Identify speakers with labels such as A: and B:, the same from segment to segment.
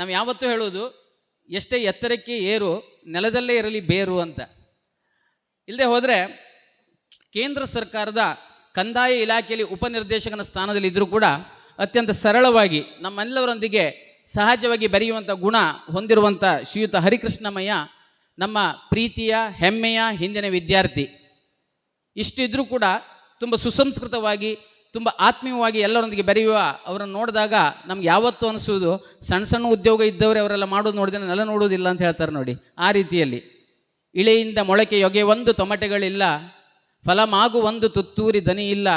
A: ನಾವು ಯಾವತ್ತೂ ಹೇಳೋದು ಎಷ್ಟೇ ಎತ್ತರಕ್ಕೆ ಏರು, ನೆಲದಲ್ಲೇ ಇರಲಿ ಬೇರು ಅಂತ. ಇಲ್ಲದೆ ಹೋದರೆ, ಕೇಂದ್ರ ಸರ್ಕಾರದ ಕಂದಾಯ ಇಲಾಖೆಯಲ್ಲಿ ಉಪನಿರ್ದೇಶಕನ ಸ್ಥಾನದಲ್ಲಿ ಇದ್ದರೂ ಕೂಡ ಅತ್ಯಂತ ಸರಳವಾಗಿ ನಮ್ಮೆಲ್ಲವರೊಂದಿಗೆ ಸಹಜವಾಗಿ ಬೆರೆಯುವಂಥ ಗುಣ ಹೊಂದಿರುವಂಥ ಶ್ರೀಯುತ ಹರಿಕೃಷ್ಣಮಯ್ಯ ನಮ್ಮ ಪ್ರೀತಿಯ, ಹೆಮ್ಮೆಯ ಹಿಂದಿನ ವಿದ್ಯಾರ್ಥಿ. ಇಷ್ಟಿದ್ರೂ ಕೂಡ ತುಂಬ ಸುಸಂಸ್ಕೃತವಾಗಿ ತುಂಬ ಆತ್ಮೀಯವಾಗಿ ಎಲ್ಲರೊಂದಿಗೆ ಬೆರೆಯುವ ಅವರನ್ನು ನೋಡಿದಾಗ ನಮ್ಗೆ ಯಾವತ್ತೂ ಅನಿಸುವುದು, ಸಣ್ಣ ಸಣ್ಣ ಉದ್ಯೋಗ ಇದ್ದವರೇ ಅವರೆಲ್ಲ ಮಾಡೋದು ನೋಡಿದ್ರೆ ನೆಲ ನೋಡೋದಿಲ್ಲ ಅಂತ ಹೇಳ್ತಾರೆ ನೋಡಿ, ಆ ರೀತಿಯಲ್ಲಿ. ಇಳೆಯಿಂದ ಮೊಳಕೆ ಯೊಗೆ ಒಂದು ತೊಮಟೆಗಳಿಲ್ಲ, ಫಲಮಾಗು ಒಂದು ತುತ್ತೂರಿ ದನಿ ಇಲ್ಲ,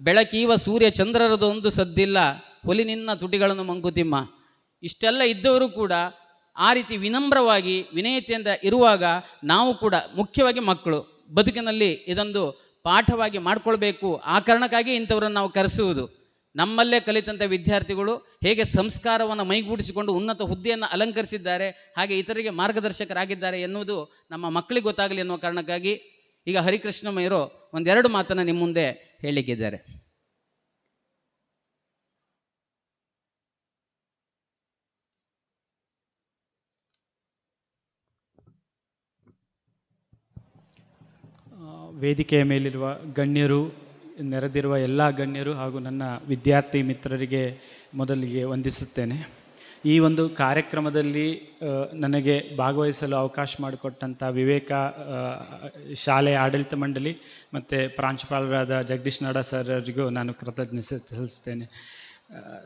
A: ಬೆಳಕೀವ ಸೂರ್ಯ ಚಂದ್ರರದು ಒಂದು ಸದ್ದಿಲ್ಲ, ಹೊಲಿ ನಿನ್ನ ತುಟಿಗಳನ್ನು ಮಂಕುತಿಮ್ಮ. ಇಷ್ಟೆಲ್ಲ ಇದ್ದವರು ಕೂಡ ಆ ರೀತಿ ವಿನಮ್ರವಾಗಿ, ವಿನಯತೆಯಿಂದ ಇರುವಾಗ ನಾವು ಕೂಡ ಮುಖ್ಯವಾಗಿ ಮಕ್ಕಳು, ಬದುಕಿನಲ್ಲಿ ಇದೊಂದು ಪಾಠವಾಗಿ ಮಾಡ್ಕೊಳ್ಬೇಕು. ಆ ಕಾರಣಕ್ಕಾಗಿ ಇಂಥವರನ್ನು ನಾವು ಕರೆಸುವುದು. ನಮ್ಮಲ್ಲೇ ಕಲಿತಂಥ ವಿದ್ಯಾರ್ಥಿಗಳು ಹೇಗೆ ಸಂಸ್ಕಾರವನ್ನು ಮೈಗೂಡಿಸಿಕೊಂಡು ಉನ್ನತ ಹುದ್ದೆಯನ್ನು ಅಲಂಕರಿಸಿದ್ದಾರೆ, ಹಾಗೆ ಇತರಿಗೆ ಮಾರ್ಗದರ್ಶಕರಾಗಿದ್ದಾರೆ ಎನ್ನುವುದು ನಮ್ಮ ಮಕ್ಕಳಿಗೆ ಗೊತ್ತಾಗಲಿ ಎನ್ನುವ ಕಾರಣಕ್ಕಾಗಿ ಈಗ ಹರಿಕೃಷ್ಣ ಹರಿಕೃಷ್ಣಮಯ್ಯರು ಒಂದೆರಡು ಮಾತನ್ನು ನಿಮ್ಮ ಮುಂದೆ ಹೇಳಿಕ್ಕಿದ್ದಾರೆ
B: ಆ, ವೇದಿಕೆಯ ಮೇಲಿರುವ ಗಣ್ಯರು, ನೆರೆದಿರುವ ಎಲ್ಲ ಗಣ್ಯರು ಹಾಗೂ ನನ್ನ ವಿದ್ಯಾರ್ಥಿ ಮಿತ್ರರಿಗೆ ಮೊದಲಿಗೆ ವಂದಿಸುತ್ತೇನೆ. ಈ ಒಂದು ಕಾರ್ಯಕ್ರಮದಲ್ಲಿ ನನಗೆ ಭಾಗವಹಿಸಲು ಅವಕಾಶ ಮಾಡಿಕೊಟ್ಟಂಥ ವಿವೇಕ ಶಾಲೆಯ ಆಡಳಿತ ಮಂಡಳಿ ಮತ್ತು ಪ್ರಾಂಶುಪಾಲರಾದ ಜಗದೀಶ್ ನಾಡ ಸರ್ ಅವರಿಗೂ ನಾನು ಕೃತಜ್ಞತೆ ಸಲ್ಲಿಸ್ತೇನೆ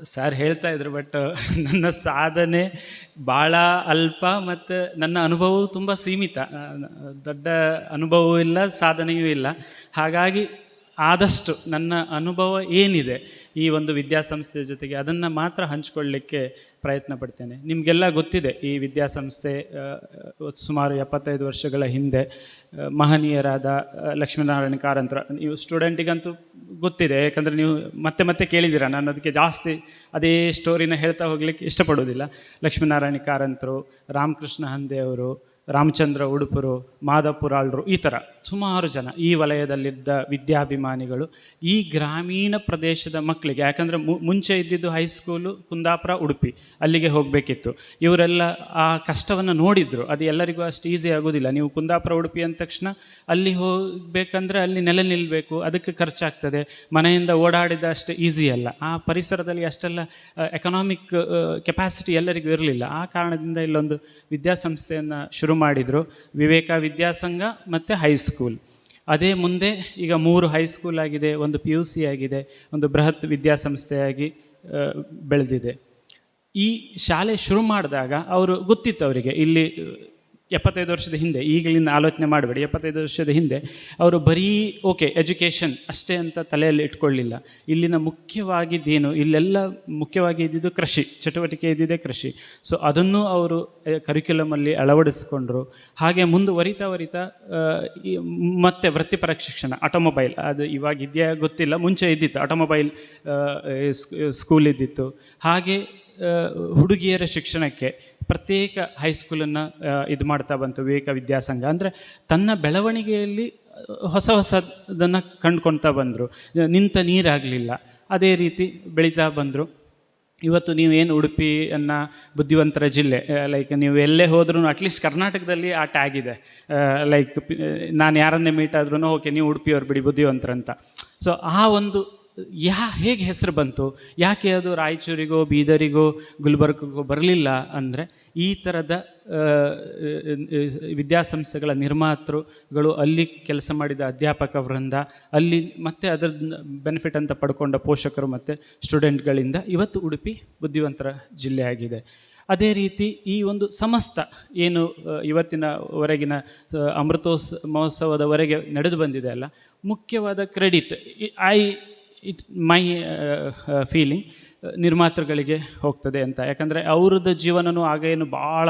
B: ಸರ್ ಹೇಳ್ತಾ ಇದ್ರು ಬಟ್ ನನ್ನ ಸಾಧನೆ ಭಾಳ ಅಲ್ಪ ಮತ್ತು ನನ್ನ ಅನುಭವವು ತುಂಬ ಸೀಮಿತ. ದೊಡ್ಡ ಅನುಭವವೂ ಇಲ್ಲ, ಸಾಧನೆಯೂ ಇಲ್ಲ. ಹಾಗಾಗಿ ಆದಷ್ಟು ನನ್ನ ಅನುಭವ ಏನಿದೆ ಈ ಒಂದು ವಿದ್ಯಾಸಂಸ್ಥೆಯ ಜೊತೆಗೆ ಅದನ್ನು ಮಾತ್ರ ಹಂಚಿಕೊಳ್ಳಿಕ್ಕೆ ಪ್ರಯತ್ನ ಪಡ್ತೇನೆ. ನಿಮಗೆಲ್ಲ ಗೊತ್ತಿದೆ ಈ ವಿದ್ಯಾಸಂಸ್ಥೆ ಸುಮಾರು ಎಪ್ಪತ್ತೈದು ವರ್ಷಗಳ ಹಿಂದೆ ಮಹನೀಯರಾದ ಲಕ್ಷ್ಮೀನಾರಾಯಣ ಕಾರಂತರ, ನೀವು ಸ್ಟೂಡೆಂಟಿಗಂತೂ ಗೊತ್ತಿದೆ. ಯಾಕಂದರೆ ನೀವು ಮತ್ತೆ ಮತ್ತೆ ಕೇಳಿದ್ದೀರಾ? ನಾನು ಅದಕ್ಕೆ ಜಾಸ್ತಿ ಅದೇ ಸ್ಟೋರಿನ ಹೇಳ್ತಾ ಹೋಗ್ಲಿಕ್ಕೆ ಇಷ್ಟಪಡೋದಿಲ್ಲ ಲಕ್ಷ್ಮೀನಾರಾಯಣ ಕಾರಂತರು, ರಾಮಕೃಷ್ಣ ಹಂದೆ ಅವರು ರಾಮಚಂದ್ರ ಉಡುಪರು ಮಾದಪುರಾಳ್ರು ಈ ಥರ ಸುಮಾರು ಜನ ಈ ವಲಯದಲ್ಲಿದ್ದ ವಿದ್ಯಾಭಿಮಾನಿಗಳು ಈ ಗ್ರಾಮೀಣ ಪ್ರದೇಶದ ಮಕ್ಕಳಿಗೆ, ಯಾಕಂದರೆ ಮುಂಚೆ ಇದ್ದಿದ್ದು ಹೈಸ್ಕೂಲು ಕುಂದಾಪುರ, ಉಡುಪಿ, ಅಲ್ಲಿಗೆ ಹೋಗಬೇಕಿತ್ತು. ಇವರೆಲ್ಲ ಆ ಕಷ್ಟವನ್ನು ನೋಡಿದ್ರು. ಅದು ಎಲ್ಲರಿಗೂ ಅಷ್ಟು ಈಸಿ ಆಗೋದಿಲ್ಲ. ನೀವು ಕುಂದಾಪುರ, ಉಡುಪಿ ಅಂದ ತಕ್ಷಣ ಅಲ್ಲಿ ಹೋಗಬೇಕಂದ್ರೆ ಅಲ್ಲಿ ನೆಲೆ ನಿಲ್ಲಬೇಕು ಅದಕ್ಕೆ ಖರ್ಚಾಗ್ತದೆ. ಮನೆಯಿಂದ ಓಡಾಡಿದ ಅಷ್ಟು ಈಸಿ ಅಲ್ಲ. ಆ ಪರಿಸರದಲ್ಲಿ ಅಷ್ಟೆಲ್ಲ ಎಕನಾಮಿಕ್ ಕೆಪಾಸಿಟಿ ಎಲ್ಲರಿಗೂ ಇರಲಿಲ್ಲ. ಆ ಕಾರಣದಿಂದ ಇಲ್ಲೊಂದು ವಿದ್ಯಾಸಂಸ್ಥೆಯನ್ನು ಶುರು ಮಾಡಿದರು. ವಿವೇಕ ವಿದ್ಯಾಸಂಘ ಮತ್ತು ಹೈಸ್ಕೂಲ್ ಅದೇ ಮುಂದೆ ಈಗ ಮೂರು ಹೈಸ್ಕೂಲ್ ಆಗಿದೆ, ಒಂದು ಪಿ ಯು ಸಿ ಆಗಿದೆ, ಒಂದು ಬೃಹತ್ ವಿದ್ಯಾಸಂಸ್ಥೆಯಾಗಿ ಬೆಳೆದಿದೆ. ಈ ಶಾಲೆ ಶುರು ಮಾಡಿದಾಗ ಅವರು ಗೊತ್ತಿತ್ತು ಅವರಿಗೆ, ಇಲ್ಲಿ ಎಪ್ಪತ್ತೈದು ವರ್ಷದ ಹಿಂದೆ, ಈಗಲಿಂದ ಆಲೋಚನೆ ಮಾಡಬೇಡಿ, ಎಪ್ಪತ್ತೈದು ವರ್ಷದ ಹಿಂದೆ ಅವರು ಬರೀ, ಓಕೆ ಎಜುಕೇಷನ್ ಅಷ್ಟೇ ಅಂತ ತಲೆಯಲ್ಲಿ ಇಟ್ಕೊಳ್ಳಿಲ್ಲ. ಇಲ್ಲಿನ ಮುಖ್ಯವಾಗಿದ್ದೇನು, ಇಲ್ಲೆಲ್ಲ ಮುಖ್ಯವಾಗಿ ಇದ್ದಿದ್ದು ಕೃಷಿ, ಚಟುವಟಿಕೆ ಇದ್ದಿದೆ ಕೃಷಿ. ಸೊ ಅದನ್ನು ಅವರು ಕರಿಕ್ಯುಲಮಲ್ಲಿ ಅಳವಡಿಸಿಕೊಂಡ್ರು. ಹಾಗೆ ಮುಂದುವರಿತಾ ವರಿತಾ ಮತ್ತೆ ವೃತ್ತಿಪರ ಶಿಕ್ಷಣ ಆಟೋಮೊಬೈಲ್ ಅದು ಇವಾಗ ಇದೆಯಾ ಗೊತ್ತಿಲ್ಲ, ಮುಂಚೆ ಇದ್ದಿತ್ತು ಆಟೋಮೊಬೈಲ್ ಸ್ಕೂಲ್ ಇದ್ದಿತ್ತು. ಹಾಗೆ ಹುಡುಗಿಯರ ಶಿಕ್ಷಣಕ್ಕೆ ಪ್ರತ್ಯೇಕ ಹೈಸ್ಕೂಲನ್ನು ಇದು ಮಾಡ್ತಾ ಬಂತು ವಿವೇಕ ವಿದ್ಯಾಸಂಘ. ಅಂದರೆ ತನ್ನ ಬೆಳವಣಿಗೆಯಲ್ಲಿ ಹೊಸ ಹೊಸದನ್ನು ಕಂಡುಕೊಳ್ತಾ ಬಂದರು. ನಿಂತ ನೀರಾಗಲಿಲ್ಲ. ಅದೇ ರೀತಿ ಬೆಳೀತಾ ಬಂದರು. ಇವತ್ತು ನೀವು ಏನು ಉಡುಪಿಯನ್ನು ಬುದ್ಧಿವಂತರ ಜಿಲ್ಲೆ ಲೈಕ್ ನೀವು ಎಲ್ಲೇ ಹೋದ್ರೂ ಅಟ್ಲೀಸ್ಟ್ ಕರ್ನಾಟಕದಲ್ಲಿ ಆ ಟ್ಯಾಗ್ ಇದೆ. ಲೈಕ್ ನಾನು ಯಾರನ್ನೇ ಮೀಟ್ ಆದ್ರೂ ಓಕೆ ನೀವು ಉಡುಪಿಯವ್ರು ಬಿಡಿ, ಬುದ್ಧಿವಂತರಂತ. ಸೊ ಆ ಒಂದು ಯಾ, ಹೇಗೆ ಹೆಸರು ಬಂತು? ಯಾಕೆ ಅದು ರಾಯಚೂರಿಗೋ, ಬೀದರಿಗೋ, ಗುಲ್ಬರ್ಗಗೋ ಬರಲಿಲ್ಲ ಅಂದರೆ ಈ ಥರದ ವಿದ್ಯಾಸಂಸ್ಥೆಗಳ ನಿರ್ಮಾತೃಗಳು ಅಲ್ಲಿ ಕೆಲಸ ಮಾಡಿದ ಅಧ್ಯಾಪಕ ವೃಂದ, ಅಲ್ಲಿ ಮತ್ತೆ ಅದರ ಬೆನಿಫಿಟ್ ಅಂತ ಪಡ್ಕೊಂಡ ಪೋಷಕರು ಮತ್ತು ಸ್ಟೂಡೆಂಟ್ಗಳಿಂದ ಇವತ್ತು ಉಡುಪಿ ಬುದ್ಧಿವಂತರ ಜಿಲ್ಲೆಯಾಗಿದೆ ಅದೇ ರೀತಿ ಈ ಒಂದು ಸಮಸ್ತ ಏನು ಇವತ್ತಿನವರೆಗಿನ ಅಮೃತೋತ್ಸ ಮಹೋತ್ಸವದವರೆಗೆ ನಡೆದು ಬಂದಿದೆ ಅಲ್ಲ, ಮುಖ್ಯವಾದ credit I it, my feeling ನಿರ್ಮಾತೃಗಳಿಗೆ ಹೋಗ್ತದೆ ಅಂತ. ಯಾಕಂದರೆ ಅವ್ರದ್ದು ಜೀವನನೂ ಆಗ ಏನು ಭಾಳ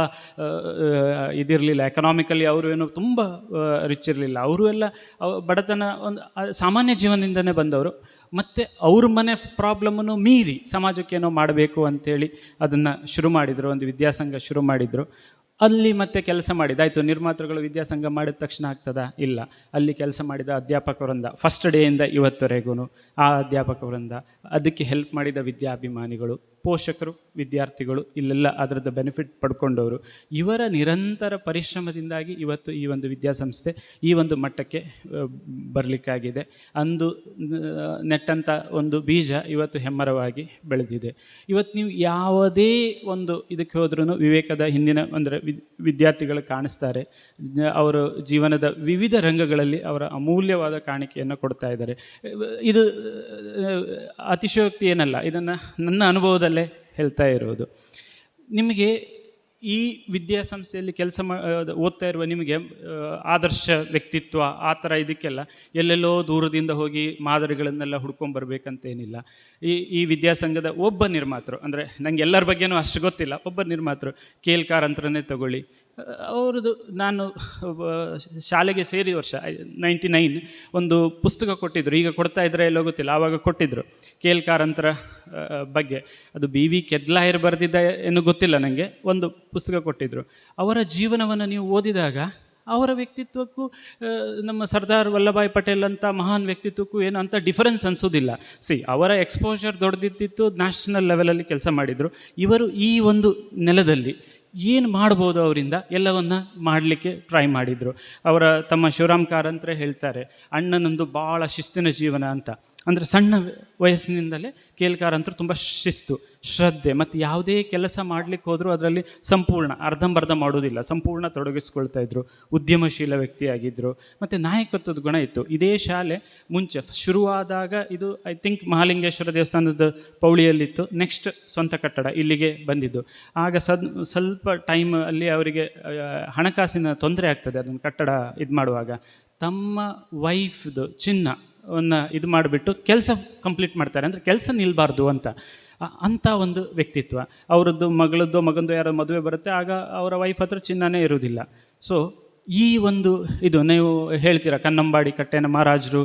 B: ಇದಿರಲಿಲ್ಲ. ಎಕನಾಮಿಕಲಿ ಅವರು ಏನು ತುಂಬ ರಿಚ್ ಇರಲಿಲ್ಲ. ಅವರು ಎಲ್ಲ ಬಡತನ ಒಂದು ಸಾಮಾನ್ಯ ಜೀವನದಿಂದನೇ ಬಂದವರು. ಮತ್ತು ಅವ್ರ ಮನೆ ಪ್ರಾಬ್ಲಮನ್ನು ಮೀರಿ ಸಮಾಜಕ್ಕೆ ಏನೋ ಮಾಡಬೇಕು ಅಂತೇಳಿ ಅದನ್ನು ಶುರು ಮಾಡಿದರು, ಒಂದು ವಿದ್ಯಾಸಂಘ ಶುರು ಮಾಡಿದರು. ಅಲ್ಲಿ ಮತ್ತೆ ಕೆಲಸ ಮಾಡಿದ, ಆಯಿತು ನಿರ್ಮಾತೃಗಳು ವಿದ್ಯಾಸಂಘ ಮಾಡಿದ ತಕ್ಷಣ ಆಗ್ತದ? ಇಲ್ಲ. ಅಲ್ಲಿ ಕೆಲಸ ಮಾಡಿದ ಅಧ್ಯಾಪಕವೃಂದ ಫಸ್ಟ್ ಡೇಯಿಂದ ಇವತ್ತವರೆಗೂ ಆ ಅಧ್ಯಾಪಕ ವೃಂದ, ಅದಕ್ಕೆ ಹೆಲ್ಪ್ ಮಾಡಿದ ವಿದ್ಯಾಭಿಮಾನಿಗಳು. ಪೋಷಕರು, ವಿದ್ಯಾರ್ಥಿಗಳು ಇಲ್ಲೆಲ್ಲ ಅದರದ್ದು ಬೆನಿಫಿಟ್ ಪಡ್ಕೊಂಡವರು. ಇವರ ನಿರಂತರ ಪರಿಶ್ರಮದಿಂದಾಗಿ ಇವತ್ತು ಈ ಒಂದು ವಿದ್ಯಾಸಂಸ್ಥೆ ಈ ಒಂದು ಮಟ್ಟಕ್ಕೆ ಬರಲಿಕ್ಕಾಗಿದೆ. ಅಂದು ನೆಟ್ಟಂಥ ಒಂದು ಬೀಜ ಇವತ್ತು ಹೆಮ್ಮರವಾಗಿ ಬೆಳೆದಿದೆ. ಇವತ್ತು ನೀವು ಯಾವುದೇ ಒಂದು ಇದಕ್ಕೆ ಹೋದ್ರೂ ವಿವೇಕದ ಹಿಂದಿನ ಅಂದರೆ ವಿದ್ಯಾರ್ಥಿಗಳು ಕಾಣಿಸ್ತಾರೆ. ಅವರು ಜೀವನದ ವಿವಿಧ ರಂಗಗಳಲ್ಲಿ ಅವರ ಅಮೂಲ್ಯವಾದ ಕಾಣಿಕೆಯನ್ನು ಕೊಡ್ತಾ ಇದ್ದಾರೆ. ಇದು ಅತಿಶಯೋಕ್ತಿ ಏನಲ್ಲ, ಇದನ್ನು ನನ್ನ ಅನುಭವದಲ್ಲೇ ಹೇಳ್ತಾ ಇರೋದು. ನಿಮಗೆ ಈ ವಿದ್ಯಾಸಂಸ್ಥೆಯಲ್ಲಿ ಕೆಲಸ ಮಾ ಓದ್ತಾ ಇರುವ ನಿಮಗೆ ಆದರ್ಶ ವ್ಯಕ್ತಿತ್ವ, ಆ ಥರ ಇದಕ್ಕೆಲ್ಲ ಎಲ್ಲೆಲ್ಲೋ ದೂರದಿಂದ ಹೋಗಿ ಮಾದರಿಗಳನ್ನೆಲ್ಲ ಹುಡ್ಕೊಂಬರ್ಬೇಕಂತೇನಿಲ್ಲ ಈ ಈ ವಿದ್ಯಾಸಂಘದ ಒಬ್ಬ ನಿರ್ಮಾತೃ, ಅಂದರೆ ನನಗೆ ಎಲ್ಲರ ಬಗ್ಗೆನೂ ಅಷ್ಟು ಗೊತ್ತಿಲ್ಲ, ಒಬ್ಬ ನಿರ್ಮಾತೃ, ಕೇಲ್ಕಾರ್ ಅಂತರನೇ ತಗೊಳ್ಳಿ. ಅವ್ರದ್ದು ನಾನು ಶಾಲೆಗೆ ಸೇರಿ ವರ್ಷ ನೈಂಟಿ ನೈನ್ ಒಂದು ಪುಸ್ತಕ ಕೊಟ್ಟಿದ್ದರು ಈಗ ಕೊಡ್ತಾ ಇದ್ರೆ ಎಲ್ಲೋ ಗೊತ್ತಿಲ್ಲ, ಆವಾಗ ಕೊಟ್ಟಿದ್ದರು ಕೇಲ್ ಕಾರಂತರ ಬಗ್ಗೆ. ಅದು ಬಿ ವಿ ಕೆದ್ಲಾಯರ್ ಬರೆದಿದ್ದ ಏನು ಗೊತ್ತಿಲ್ಲ ನನಗೆ ಒಂದು ಪುಸ್ತಕ ಕೊಟ್ಟಿದ್ದರು ಅವರ ಜೀವನವನ್ನು ನೀವು ಓದಿದಾಗ, ಅವರ ವ್ಯಕ್ತಿತ್ವಕ್ಕೂ ನಮ್ಮ ಸರ್ದಾರ್ ವಲ್ಲಭಾಯ್ ಪಟೇಲ್ ಅಂತ ಮಹಾನ್ ವ್ಯಕ್ತಿತ್ವಕ್ಕೂ ಏನು ಅಂತ ಡಿಫರೆನ್ಸ್ ಅನಿಸೋದಿಲ್ಲ. ಸಿ ಅವರ ಎಕ್ಸ್ಪೋಜರ್ ದೊಡ್ಡದಿದ್ದಿತ್ತು ನ್ಯಾಷನಲ್ ಲೆವೆಲಲ್ಲಿ ಕೆಲಸ ಮಾಡಿದರು. ಇವರು ಈ ಒಂದು ನೆಲದಲ್ಲಿ ಏನು ಮಾಡ್ಬೋದು ಅವರಿಂದ? ಎಲ್ಲವನ್ನ ಮಾಡಲಿಕ್ಕೆ ಟ್ರೈ ಮಾಡಿದರು. ಅವರ ತಮ್ಮ ಶಿವರಾಮ್ ಕಾರಂತರೇ ಹೇಳ್ತಾರೆ, ಅಣ್ಣನೊಂದು ಭಾಳ ಶಿಸ್ತಿನ ಜೀವನ ಅಂತ. ಅಂದರೆ ಸಣ್ಣ ವಯಸ್ಸಿನಿಂದಲೇ ಅಂತೂ ತುಂಬ ಶಿಸ್ತು, ಶ್ರದ್ಧೆ ಮತ್ತು ಯಾವುದೇ ಕೆಲಸ ಮಾಡಲಿಕ್ಕೆ ಹೋದರೂ ಅದರಲ್ಲಿ ಸಂಪೂರ್ಣ, ಅರ್ಧಂಬರ್ಧ ಮಾಡೋದಿಲ್ಲ, ಸಂಪೂರ್ಣ ತೊಡಗಿಸ್ಕೊಳ್ತಾ ಇದ್ರು, ಉದ್ಯಮಶೀಲ ವ್ಯಕ್ತಿಯಾಗಿದ್ದರು ಮತ್ತು ನಾಯಕತ್ವದ ಗುಣ ಇತ್ತು. ಇದೇ ಶಾಲೆ ಮುಂಚೆ, ಶುರುವಾದಾಗ ಇದು ಐ ಥಿಂಕ್ ಮಹಾಲಿಂಗೇಶ್ವರ ದೇವಸ್ಥಾನದ ಪೌಳಿಯಲ್ಲಿತ್ತು ನೆಕ್ಸ್ಟ್ ಸ್ವಂತ ಕಟ್ಟಡ ಇಲ್ಲಿಗೆ ಬಂದಿದ್ದು. ಆಗ ಸದ್, ಸ್ವಲ್ಪ ಟೈಮ್ ಅಲ್ಲಿ ಅವರಿಗೆ ಹಣಕಾಸಿನ ತೊಂದರೆ ಆಗ್ತದೆ ಅದನ್ನು ಕಟ್ಟಡ ಇದು ಮಾಡುವಾಗ ತಮ್ಮ ವೈಫ್ದು ಚಿನ್ನವನ್ನು ಇದು ಮಾಡಿಬಿಟ್ಟು ಕೆಲಸ ಕಂಪ್ಲೀಟ್ ಮಾಡ್ತಾರೆ. ಅಂದರೆ ಕೆಲಸ ನಿಲ್ಲಬಾರ್ದು ಅಂತ. ಅಂಥ ಒಂದು ವ್ಯಕ್ತಿತ್ವ. ಅವರದ್ದು ಮಗಳದ್ದು ಮಗಂದು ಯಾರೋ ಮದುವೆ ಬರುತ್ತೆ. ಆಗ ಅವರ ವೈಫ್ ಹತ್ರ ಚಿನ್ನನೇ ಇರುವುದಿಲ್ಲ. ಸೊ ಈ ಒಂದು ಇದು ನೀವು ಹೇಳ್ತೀರಾ, ಕನ್ನಂಬಾಡಿ ಕಟ್ಟೆನ ಮಹಾರಾಜರು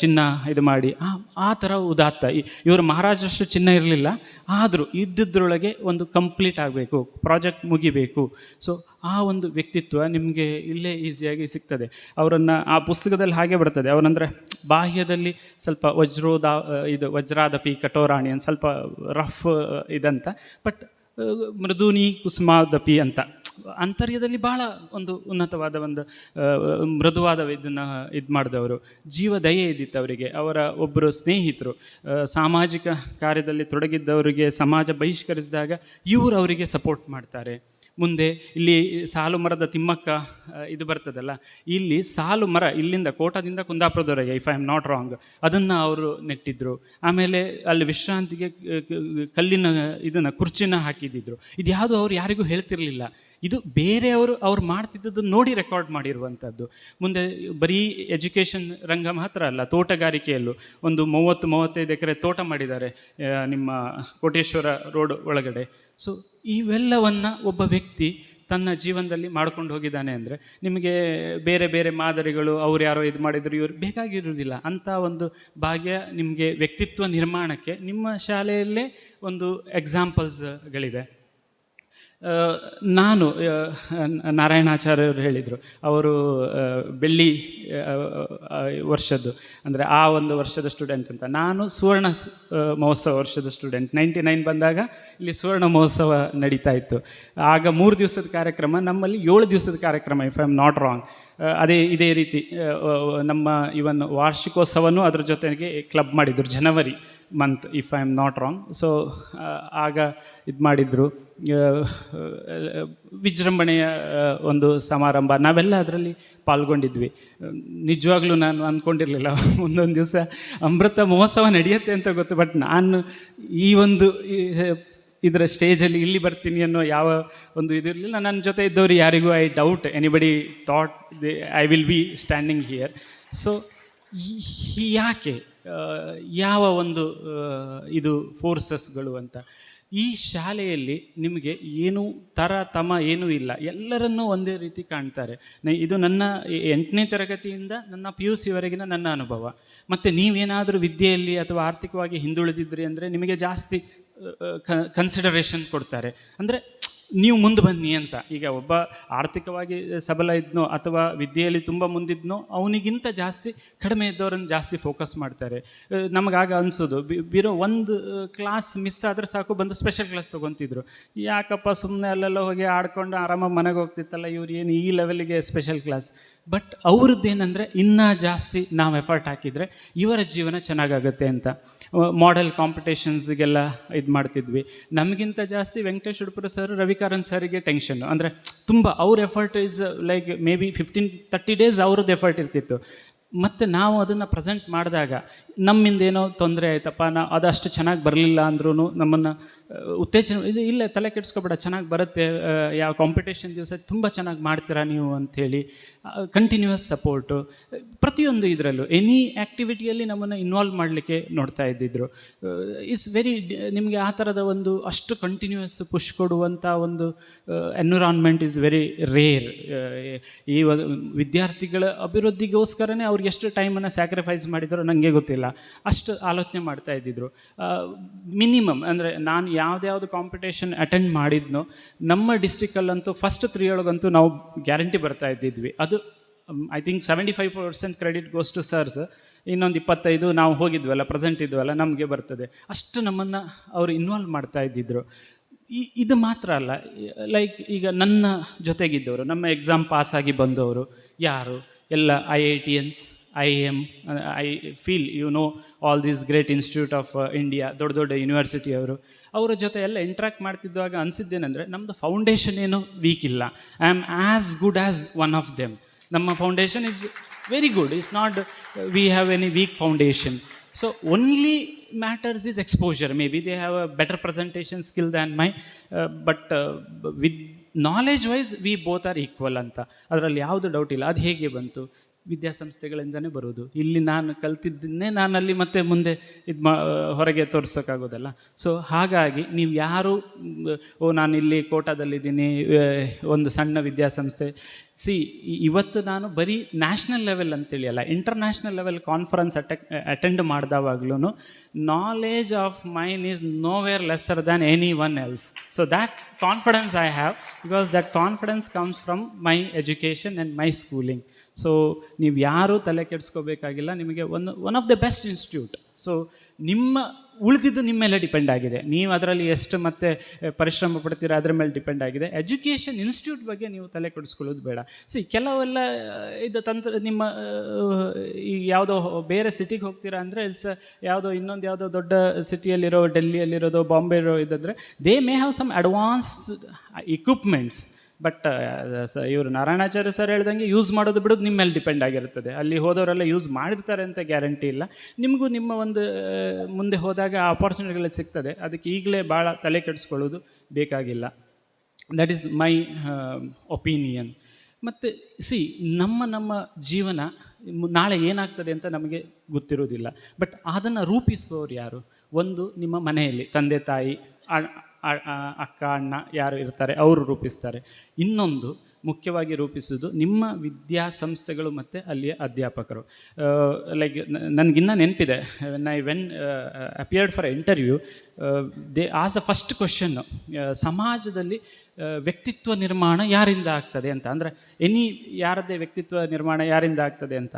B: ಚಿನ್ನ ಇದು ಮಾಡಿ. ಆ ಆ ಥರ ಉದಾತ್ತ. ಇವರು ಮಹಾರಾಜರಷ್ಟು ಚಿನ್ನ ಇರಲಿಲ್ಲ, ಆದರೂ ಇದ್ದಿದ್ದರೊಳಗೆ ಒಂದು ಕಂಪ್ಲೀಟ್ ಆಗಬೇಕು, ಪ್ರಾಜೆಕ್ಟ್ ಮುಗಿಬೇಕು. ಸೊ ಆ ಒಂದು ವ್ಯಕ್ತಿತ್ವ ನಿಮಗೆ ಇಲ್ಲೇ ಈಸಿಯಾಗಿ ಸಿಗ್ತದೆ. ಅವರನ್ನು ಆ ಪುಸ್ತಕದಲ್ಲಿ ಹಾಗೆ ಬರ್ತದೆ. ಅವರಂದರೆ ಬಾಹ್ಯದಲ್ಲಿ ಸ್ವಲ್ಪ ವಜ್ರೋದ ಇದು ವಜ್ರಾದಪಿ ಕಟೋರಾಣಿ ಅಂತ ಸ್ವಲ್ಪ ರಫ್ ಇದಂತ. ಬಟ್ ಮೃದೂನಿ ಕುಸುಮಾದಪಿ ಅಂತ. ಅಂತರ್ಯದಲ್ಲಿ ಬಹಳ ಒಂದು ಉನ್ನತವಾದ ಒಂದು ಮೃದುವಾದ ಇದನ್ನು ಇದು ಮಾಡಿದವರು. ಜೀವ ದಯೆ ಇದ್ದಿತ್ತು ಅವರಿಗೆ, ಅವರ ಒಬ್ಬರು ಸ್ನೇಹಿತರು. ಸಾಮಾಜಿಕ ಕಾರ್ಯದಲ್ಲಿ ತೊಡಗಿದ್ದವರಿಗೆ, ಸಮಾಜ ಬಹಿಷ್ಕರಿಸಿದಾಗ ಇವರು ಅವರಿಗೆ ಸಪೋರ್ಟ್ ಮಾಡ್ತಾರೆ. ಮುಂದೆ ಇಲ್ಲಿ ಸಾಲು ಮರದ ತಿಮ್ಮಕ್ಕ ಇದು ಬರ್ತದಲ್ಲ. ಇಲ್ಲಿ ಸಾಲು ಮರ ಇಲ್ಲಿಂದ ಕೋಟದಿಂದ ಕುಂದಾಪುರದವರೆಗೆ if I am not wrong ಅದನ್ನು ಅವರು ನೆಟ್ಟಿದ್ರು. ಆಮೇಲೆ ಅಲ್ಲಿ ವಿಶ್ರಾಂತಿಗೆ ಕಲ್ಲಿನ, ಇದನ್ನು ಕುರ್ಚಿನ ಹಾಕಿದ್ದಿದ್ರು. ಇದು ಯಾವುದು ಅವ್ರು ಯಾರಿಗೂ ಹೇಳ್ತಿರಲಿಲ್ಲ. ಇದು ಬೇರೆಯವರು ಅವ್ರು ಮಾಡ್ತಿದ್ದದ್ದು ನೋಡಿ ರೆಕಾರ್ಡ್ ಮಾಡಿರುವಂಥದ್ದು. ಮುಂದೆ ಬರೀ ಎಜುಕೇಷನ್ ರಂಗ ಮಾತ್ರ ಅಲ್ಲ, ತೋಟಗಾರಿಕೆಯಲ್ಲೂ ಒಂದು ಮೂವತ್ತು, ಮೂವತ್ತೈದು ಎಕರೆ ತೋಟ ಮಾಡಿದ್ದಾರೆ ನಿಮ್ಮ ಕೋಟೇಶ್ವರ ರೋಡ್ ಒಳಗಡೆ. ಸೊ ಇವೆಲ್ಲವನ್ನು ಒಬ್ಬ ವ್ಯಕ್ತಿ ತನ್ನ ಜೀವನದಲ್ಲಿ ಮಾಡ್ಕೊಂಡು ಹೋಗಿದ್ದಾನೆ ಅಂದರೆ ನಿಮಗೆ ಬೇರೆ ಬೇರೆ ಮಾದರಿಗಳು, ಅವ್ರು ಯಾರೋ ಇದು ಮಾಡಿದ್ರು, ಇವರು ಬೇಕಾಗಿರುವುದಿಲ್ಲ. ಅಂಥ ಒಂದು ಭಾಗ್ಯ ನಿಮಗೆ ವ್ಯಕ್ತಿತ್ವ ನಿರ್ಮಾಣಕ್ಕೆ ನಿಮ್ಮ ಶಾಲೆಯಲ್ಲೇ ಒಂದು ಎಕ್ಸಾಂಪಲ್ಸ್ಗಳಿದೆ ನಾನು ನಾರಾಯಣಾಚಾರ್ಯರು ಹೇಳಿದರು, ಅವರು ಬೆಳ್ಳಿ ವರ್ಷದ್ದು, ಅಂದರೆ ಆ ಒಂದು ವರ್ಷದ ಸ್ಟೂಡೆಂಟ್ ಅಂತ. ನಾನು ಸುವರ್ಣ ಮಹೋತ್ಸವ ವರ್ಷದ ಸ್ಟೂಡೆಂಟ್ ನೈಂಟಿ ನೈನ್ ಬಂದಾಗ ಇಲ್ಲಿ ಸುವರ್ಣ ಮಹೋತ್ಸವ ನಡೀತಾ ಇತ್ತು. ಆಗ ಮೂರು ದಿವಸದ ಕಾರ್ಯಕ್ರಮ, ನಮ್ಮಲ್ಲಿ ಏಳು ದಿವಸದ ಕಾರ್ಯಕ್ರಮ if I am not wrong ಅದೇ, ಇದೇ ರೀತಿ ನಮ್ಮ ಇವನ್ ವಾರ್ಷಿಕೋತ್ಸವನೂ ಅದ್ರ ಜೊತೆಗೆ ಕ್ಲಬ್ ಮಾಡಿದ್ರು, January. Month if I am not wrong so ಆಗ ಇದು ಮಾಡಿದರು. ವಿಜೃಂಭಣೆಯ ಒಂದು ಸಮಾರಂಭ. ನಾವೆಲ್ಲ ಅದರಲ್ಲಿ ಪಾಲ್ಗೊಂಡಿದ್ವಿ. ನಿಜವಾಗ್ಲೂ ನಾನು ಅಂದ್ಕೊಂಡಿರಲಿಲ್ಲ ಒಂದೊಂದು ದಿವಸ ಅಮೃತ ಮಹೋತ್ಸವ ನಡೆಯುತ್ತೆ ಅಂತ ಗೊತ್ತು, ಬಟ್ ನಾನು ಈ ಒಂದು ಇದರ ಸ್ಟೇಜಲ್ಲಿ ಇಲ್ಲಿ ಬರ್ತೀನಿ ಅನ್ನೋ ಯಾವ ಒಂದು ಇದಿರಲಿಲ್ಲ ನನ್ನ ಜೊತೆ ಇದ್ದವರು ಯಾರಿಗೂ I doubt. Anybody thought I will be standing here so ಯಾಕೆ ಯಾವ ಒಂದು ಇದು ಫೋರ್ಸಸ್ಗಳು ಅಂತ. ಈ ಶಾಲೆಯಲ್ಲಿ ನಿಮಗೆ ಏನು ತರ ತಮ ಏನೂ ಇಲ್ಲ. ಎಲ್ಲರನ್ನೂ ಒಂದೇ ರೀತಿ ಕಾಣ್ತಾರೆ. ಇದು ನನ್ನ ಎಂಟನೇ ತರಗತಿಯಿಂದ ನನ್ನ ಪಿ ಯು ಸಿವರೆಗಿನ ನನ್ನ ಅನುಭವ. ಮತ್ತು ನೀವೇನಾದರೂ ವಿದ್ಯೆಯಲ್ಲಿ ಅಥವಾ ಆರ್ಥಿಕವಾಗಿ ಹಿಂದುಳಿದಿದ್ರಿ ಅಂದರೆ ನಿಮಗೆ ಜಾಸ್ತಿ ಕನ್ಸಿಡರೇಷನ್ ಕೊಡ್ತಾರೆ. ಅಂದರೆ ನೀವು ಮುಂದೆ ಬನ್ನಿ ಅಂತ. ಈಗ ಒಬ್ಬ ಆರ್ಥಿಕವಾಗಿ ಸಬಲ ಇದ್ನೋ ಅಥವಾ ವಿದ್ಯೆಯಲ್ಲಿ ತುಂಬ ಮುಂದಿದ್ನೋ ಅವನಿಗಿಂತ ಜಾಸ್ತಿ ಕಡಿಮೆ ಇದ್ದವರನ್ನು ಜಾಸ್ತಿ ಫೋಕಸ್ ಮಾಡ್ತಾರೆ. ನಮಗಾಗ ಅನಿಸೋದು ಬಿರೋ ಒಂದು ಕ್ಲಾಸ್ ಮಿಸ್ ಆದರೆ ಸಾಕು, ಬಂದು ಸ್ಪೆಷಲ್ ಕ್ಲಾಸ್ ತೊಗೊತಿದ್ರು. ಯಾಕಪ್ಪ ಸುಮ್ಮನೆ ಅಲ್ಲೆಲ್ಲ ಹೋಗಿ ಆಡ್ಕೊಂಡು ಆರಾಮಾಗಿ ಮನೆಗೆ ಹೋಗ್ತಿತ್ತಲ್ಲ, ಇವ್ರು ಏನು ಈ ಲೆವೆಲ್ಗೆ ಸ್ಪೆಷಲ್ ಕ್ಲಾಸ್ ಬಟ್ ಅವ್ರದ್ದೇನೆಂದರೆ ಇನ್ನೂ ಜಾಸ್ತಿ ನಾವು ಎಫರ್ಟ್ ಹಾಕಿದರೆ ಇವರ ಜೀವನ ಚೆನ್ನಾಗಾಗುತ್ತೆ ಅಂತ. ಮಾಡೆಲ್ ಕಾಂಪಿಟೇಷನ್ಸ್ಗೆಲ್ಲ ಇದು ಮಾಡ್ತಿದ್ವಿ. ನಮಗಿಂತ ಜಾಸ್ತಿ ವೆಂಕಟೇಶ್ ಉಡುಪುರ ಸರ್ ರವಿಕಾರನ್ ಸರ್ಗೆ ಟೆನ್ಷನ್ ಅಂದರೆ ತುಂಬ ಅವ್ರ effort is like maybe fifteen thirty days ಅವ್ರದ್ದು ಎಫರ್ಟ್ ಇರ್ತಿತ್ತು. ಮತ್ತು ನಾವು ಅದನ್ನು ಪ್ರೆಸೆಂಟ್ ಮಾಡಿದಾಗ ನಮ್ಮಿಂದೇನೋ ತೊಂದರೆ ಆಯ್ತಪ್ಪ, ನಾ ಅದಷ್ಟು ಚೆನ್ನಾಗಿ ಬರಲಿಲ್ಲ ಅಂದ್ರೂ ನಮ್ಮನ್ನು ಉತ್ತೇಜನ, ಇದು ಇಲ್ಲ ತಲೆ ಕೆಡಿಸ್ಕೊಬೇಡ, ಚೆನ್ನಾಗಿ ಬರುತ್ತೆ ಯಾವ ಕಾಂಪಿಟೇಷನ್ ದಿವಸ ತುಂಬ ಚೆನ್ನಾಗಿ ಮಾಡ್ತೀರಾ ನೀವು ಅಂಥೇಳಿ ಕಂಟಿನ್ಯೂಯಸ್ ಸಪೋರ್ಟು ಪ್ರತಿಯೊಂದು ಇದರಲ್ಲೂ ಎನಿ ಆ್ಯಕ್ಟಿವಿಟಿಯಲ್ಲಿ ನಮ್ಮನ್ನು ಇನ್ವಾಲ್ವ್ ಮಾಡಲಿಕ್ಕೆ ನೋಡ್ತಾ ಇದ್ದಿದ್ರು. ಇಟ್ಸ್ ವೆರಿ ನಿಮಗೆ ಆ ಥರದ ಒಂದು ಅಷ್ಟು ಕಂಟಿನ್ಯೂಯಸ್ ಪುಷ್ ಕೊಡುವಂಥ ಒಂದು ಎನ್ವಿರಾನ್ಮೆಂಟ್ ಇಸ್ ವೆರಿ ರೇರ್ ಈ ವಿದ್ಯಾರ್ಥಿಗಳ ಅಭಿವೃದ್ಧಿಗೋಸ್ಕರನೇ ಅವ್ರಿಗೆ ಎಷ್ಟು ಟೈಮನ್ನು ಸ್ಯಾಕ್ರಿಫೈಸ್ ಮಾಡಿದಾರೋ ನನಗೆ ಗೊತ್ತಿಲ್ಲ. ಅಷ್ಟು ಆಲೋಚನೆ ಮಾಡ್ತಾ ಇದ್ದಿದ್ರು. ಮಿನಿಮಮ್ ಅಂದರೆ ನಾನು ಯಾವ್ದ್ಯಾವ್ದು ಕಾಂಪಿಟೇಷನ್ ಅಟೆಂಡ್ ಮಾಡಿದ್ನೋ, ನಮ್ಮ ಡಿಸ್ಟಿಕಲ್ಲಂತೂ ಫಸ್ಟ್ ತ್ರೀ ಒಳಗಂತೂ ನಾವು ಗ್ಯಾರಂಟಿ ಬರ್ತಾ ಇದ್ದಿದ್ವಿ. ಅದು I think seventy five percent credit goes to sirs ಇನ್ನೊಂದು ಇಪ್ಪತ್ತೈದು ನಾವು ಹೋಗಿದ್ವಲ್ಲ ಪ್ರೆಸೆಂಟ್ ಇದ್ವಲ್ಲ, ನಮಗೆ ಬರ್ತದೆ. ಅಷ್ಟು ನಮ್ಮನ್ನು ಅವರು ಇನ್ವಾಲ್ವ್ ಮಾಡ್ತಾ ಇದ್ದಿದ್ರು. ಈ, ಇದು ಮಾತ್ರ ಅಲ್ಲ ಲೈಕ್ ಈಗ ನನ್ನ ಜೊತೆಗಿದ್ದವರು, ನಮ್ಮ ಎಕ್ಸಾಮ್ ಪಾಸಾಗಿ ಬಂದವರು ಯಾರು? ಎಲ್ಲ I I T ians I M I feel you know all these great institute of India ದೊಡ್ಡ ದೊಡ್ಡ ಯೂನಿವರ್ಸಿಟಿಯವರು ಅವರ ಜೊತೆ ಎಲ್ಲ ಇಂಟ್ರಾಕ್ಟ್ ಮಾಡ್ತಿದ್ದಾಗ ಅನಿಸಿದ್ದೇನೆಂದರೆ ನಮ್ಮದು ಫೌಂಡೇಶನ್ ಏನು ವೀಕ್ ಇಲ್ಲ. I am as good as one of them ನಮ್ಮ foundation is very good is not we have any weak foundation so only matters exposure. Exposure maybe a have presentation better than skill uh, my but with knowledge wise we both are equal ಅಂತ. ಅದರಲ್ಲಿ ಯಾವುದು doubt ಇಲ್ಲ. ಅದು ಹೇಗೆ ಬಂತು? ವಿದ್ಯಾಸಂಸ್ಥೆಗಳಿಂದನೇ ಬರೋದು. ಇಲ್ಲಿ ನಾನು ಕಲ್ತಿದ್ದನ್ನೇ ನಾನಲ್ಲಿ ಮತ್ತೆ ಮುಂದೆ ಇದು ಮಾ ಹೊರಗೆ ತೋರಿಸೋಕ್ಕಾಗೋದಲ್ಲ. ಸೊ ಹಾಗಾಗಿ ನೀವು ಯಾರು ಓ ನಾನು ಇಲ್ಲಿ ಕೋಟಾದಲ್ಲಿದ್ದೀನಿ ಒಂದು ಸಣ್ಣ ವಿದ್ಯಾಸಂಸ್ಥೆ ಸಿ ಇವತ್ತು ನಾನು ಬರೀ ನ್ಯಾಷನಲ್ ಲೆವೆಲ್ ಅಂತೇಳಿ ಅಲ್ಲ ಇಂಟರ್ನ್ಯಾಷನಲ್ ಲೆವೆಲ್ ಕಾನ್ಫರೆನ್ಸ್ ಅಟೆಕ್ attend ಮಾಡಿದವಾಗ್ಲೂ knowledge of mine is nowhere lesser than any one else so that confidence I have because that confidence comes from my education and my schooling so ನೀವು ಯಾರೂ ತಲೆ ಕೆಡಿಸ್ಕೋಬೇಕಾಗಿಲ್ಲ, ನಿಮಗೆ ಒಂದು one of the best institute so ನಿಮ್ಮ ಉಳಿದಿದ್ದು ನಿಮ್ಮ ಮೇಲೆ ಡಿಪೆಂಡ್ ಆಗಿದೆ. ನೀವು ಅದರಲ್ಲಿ ಎಷ್ಟು ಮತ್ತೆ ಪರಿಶ್ರಮ ಪಡ್ತೀರಾ, ಅದ್ರ ಮೇಲೆ ಡಿಪೆಂಡ್ ಆಗಿದೆ. ಎಜುಕೇಷನ್ ಇನ್ಸ್ಟಿಟ್ಯೂಟ್ ಬಗ್ಗೆ ನೀವು ತಲೆ ಕೆಡಿಸ್ಕೊಳ್ಳೋದು ಬೇಡ. ಸಿ ಕೆಲವೆಲ್ಲ ಇದು ತಂತ್ರ, ನಿಮ್ಮ ಈ ಯಾವುದೋ ಬೇರೆ ಸಿಟಿಗೆ ಹೋಗ್ತೀರಾ ಅಂದರೆ ಇಲ್ಸ್ ಯಾವುದೋ ಇನ್ನೊಂದು ಯಾವುದೋ ದೊಡ್ಡ ಸಿಟಿಯಲ್ಲಿರೋ ಡೆಲ್ಲಿಯಲ್ಲಿರೋದು ಬಾಂಬೆ ಇರೋ ಇದ್ದರೆ they may have some advance equipments but ಇವರು ನಾರಾಯಣಾಚಾರ್ಯ ಸರ್ ಹೇಳ್ದಂಗೆ ಯೂಸ್ ಮಾಡೋದು ಬಿಡೋದು ನಿಮ್ಮ ಮೇಲೆ ಡಿಪೆಂಡ್ ಆಗಿರುತ್ತದೆ ಅಲ್ಲಿ ಹೋದವರೆಲ್ಲ ಯೂಸ್ ಮಾಡಿರ್ತಾರೆ ಅಂತ ಗ್ಯಾರಂಟಿ ಇಲ್ಲ. ನಿಮಗೂ ನಿಮ್ಮ ಒಂದು ಮುಂದೆ ಹೋದಾಗ ಆಪರ್ಚುನಿಟಿಗಳು ಸಿಗ್ತದೆ. ಅದಕ್ಕೆ ಈಗಲೇ ಭಾಳ ತಲೆ ಕೆಡಿಸ್ಕೊಳ್ಳೋದು ಬೇಕಾಗಿಲ್ಲ. ದಟ್ ಈಸ್ ಮೈ ಒಪೀನಿಯನ್ ಮತ್ತು ಸಿ ನಮ್ಮ ನಮ್ಮ ಜೀವನ ನಾಳೆ ಏನಾಗ್ತದೆ ಅಂತ ನಮಗೆ ಗೊತ್ತಿರೋದಿಲ್ಲ ಬಟ್ ಅದನ್ನು ರೂಪಿಸೋರು ಯಾರು? ಒಂದು ನಿಮ್ಮ ಮನೆಯಲ್ಲಿ, ತಂದೆ, ತಾಯಿ ಅಕ್ಕ, ಅಣ್ಣ ಯಾರು ಇರ್ತಾರೆ, ಅವರು ರೂಪಿಸ್ತಾರೆ. ಇನ್ನೊಂದು ಮುಖ್ಯವಾಗಿ ರೂಪಿಸುವುದು ನಿಮ್ಮ ವಿದ್ಯಾಸಂಸ್ಥೆಗಳು ಮತ್ತು ಅಲ್ಲಿಯ ಅಧ್ಯಾಪಕರು. ಲೈಕ್ ನನಗಿನ್ನ ನೆನಪಿದೆ. When I when appeared for interview they as a first question ಸಮಾಜದಲ್ಲಿ ವ್ಯಕ್ತಿತ್ವ ನಿರ್ಮಾಣ ಯಾರಿಂದ ಆಗ್ತದೆ ಅಂತ. ಅಂದರೆ ಎನಿ ಯಾರದ್ದೇ ವ್ಯಕ್ತಿತ್ವ ನಿರ್ಮಾಣ ಯಾರಿಂದ ಆಗ್ತದೆ ಅಂತ.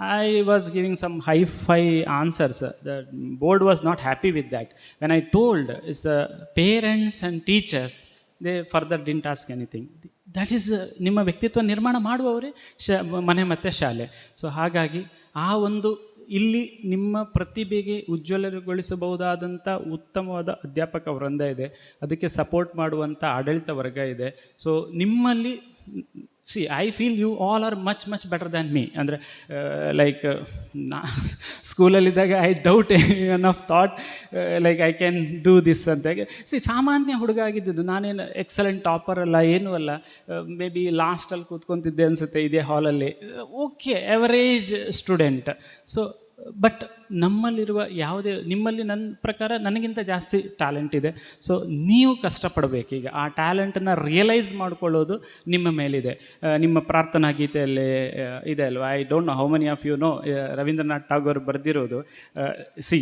B: I was giving some hi fi answers the board was not happy with that when I told his parents and teachers they further didn't ask anything that is ನಿಮ್ಮ ವ್ಯಕ್ತಿತ್ವ ನಿರ್ಮಾಣ ಮಾಡುವವರೇ ಶ, ಮನೆ ಮತ್ತು ಶಾಲೆ. ಸೊ ಹಾಗಾಗಿ ಆ ಒಂದು ಇಲ್ಲಿ ನಿಮ್ಮ ಪ್ರತಿಭೆಗೆ ಉಜ್ವಲಗೊಳಿಸಬಹುದಾದಂಥ ಉತ್ತಮವಾದ ಅಧ್ಯಾಪಕ ವೃಂದ ಇದೆ. ಅದಕ್ಕೆ ಸಪೋರ್ಟ್ ಮಾಡುವಂಥ ಆಡಳಿತ ವರ್ಗ ಇದೆ. ಸೊ ನಿಮ್ಮಲ್ಲಿ see I feel you all are much much better than me ಅಂದರೆ ಲೈಕ್ ನಾ ಸ್ಕೂಲಲ್ಲಿದ್ದಾಗ I doubt and of thought like I can do this ಅಂತ. ಸಿ ಸಾಮಾನ್ಯ ಹುಡುಗ ಆಗಿದ್ದು ನಾನೇನು ಎಕ್ಸಲೆಂಟ್ ಟಾಪರ್ ಅಲ್ಲ, ಏನೂ ಅಲ್ಲ. ಮೇ ಬಿ ಲಾಸ್ಟಲ್ಲಿ ಕೂತ್ಕೊತಿದ್ದೆ ಅನಿಸುತ್ತೆ ಇದೇ ಹಾಲಲ್ಲಿ okay average student so but ನಮ್ಮಲ್ಲಿರುವ ಯಾವುದೇ, ನಿಮ್ಮಲ್ಲಿ ನನ್ನ ಪ್ರಕಾರ ನನಗಿಂತ ಜಾಸ್ತಿ ಟ್ಯಾಲೆಂಟ್ ಇದೆ. ಸೊ ನೀವು ಕಷ್ಟಪಡಬೇಕು. ಈಗ ಆ ಟ್ಯಾಲೆಂಟನ್ನು ರಿಯಲೈಸ್ ಮಾಡ್ಕೊಳ್ಳೋದು ನಿಮ್ಮ ಮೇಲಿದೆ. ನಿಮ್ಮ ಪ್ರಾರ್ಥನಾ ಗೀತೆಯಲ್ಲಿ ಇದೆ ಅಲ್ವಾ? I don't know how many of you know Rabindranath Tagore ಬರೆದಿರೋದು. See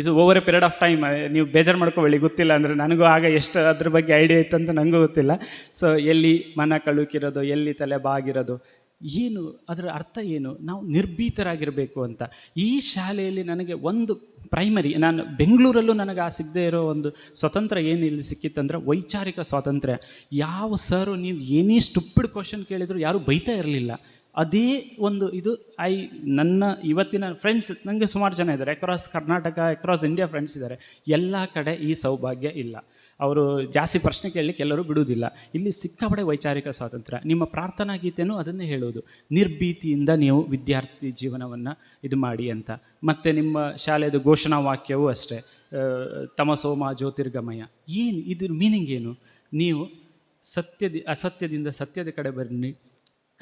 B: ಇದು over a period of time ನೀವು ಬೇಜಾರು ಮಾಡ್ಕೊಳ್ಳಿ ಗೊತ್ತಿಲ್ಲ ಅಂದರೆ ನನಗೂ ಆಗ ಎಷ್ಟು ಅದ್ರ ಬಗ್ಗೆ ಐಡಿಯಾ ಇತ್ತಂತ ನನಗೂ ಗೊತ್ತಿಲ್ಲ. ಸೊ ಎಲ್ಲಿ ಮನ ಕಳುಕಿರೋದು, ಎಲ್ಲಿ ತಲೆ ಬಾಗಿರೋದು ಏನು, ಅದರ ಅರ್ಥ ಏನು? ನಾವು ನಿರ್ಭೀತರಾಗಿರಬೇಕು ಅಂತ. ಈ ಶಾಲೆಯಲ್ಲಿ ನನಗೆ ಒಂದು ಪ್ರೈಮರಿ ನಾನು ಬೆಂಗಳೂರಲ್ಲೂ ನನಗೆ ಆ ಸಿಗದೇ ಇರೋ ಒಂದು ಸ್ವತಂತ್ರ ಏನು ಇಲ್ಲಿ ಸಿಕ್ಕಿತ್ತಂದ್ರೆ ವೈಚಾರಿಕ ಸ್ವಾತಂತ್ರ್ಯ. ಯಾವ ಸರು ನೀವು ಏನೇ ಸ್ಟುಪಿಡ್ ಕ್ವಶನ್ ಕೇಳಿದ್ರು ಯಾರೂ ಬೈತಾ ಇರಲಿಲ್ಲ. ಅದೇ ಒಂದು ಇದು ಐ ನನ್ನ ಇವತ್ತಿನ ಫ್ರೆಂಡ್ಸ್ ನನಗೆ ಸುಮಾರು ಜನ ಇದ್ದಾರೆ. Across Karnataka across India friends ಇದ್ದಾರೆ. ಎಲ್ಲ ಕಡೆ ಈ ಸೌಭಾಗ್ಯ ಇಲ್ಲ. ಅವರು ಜಾಸ್ತಿ ಪ್ರಶ್ನೆ ಕೇಳಲಿಕ್ಕೆ ಎಲ್ಲರೂ ಬಿಡುವುದಿಲ್ಲ. ಇಲ್ಲಿ ಸಿಕ್ಕಾಪಡೆ ವೈಚಾರಿಕ ಸ್ವಾತಂತ್ರ್ಯ. ನಿಮ್ಮ ಪ್ರಾರ್ಥನಾ ಗೀತೆಯೂ ಅದನ್ನೇ ಹೇಳೋದು ನಿರ್ಭೀತಿಯಿಂದ ನೀವು ವಿದ್ಯಾರ್ಥಿ ಜೀವನವನ್ನು ಇದು ಮಾಡಿ ಅಂತ. ಮತ್ತು ನಿಮ್ಮ ಶಾಲೆಯದು ಘೋಷಣಾ ವಾಕ್ಯವೂ ಅಷ್ಟೇ. ತಮಸೋಮ ಜ್ಯೋತಿರ್ಗಮಯ. ಏನು ಇದ್ರ ಮೀನಿಂಗ್ ಏನು? ನೀವು ಸತ್ಯದಿ, ಅಸತ್ಯದಿಂದ ಸತ್ಯದ ಕಡೆ ಬನ್ನಿ.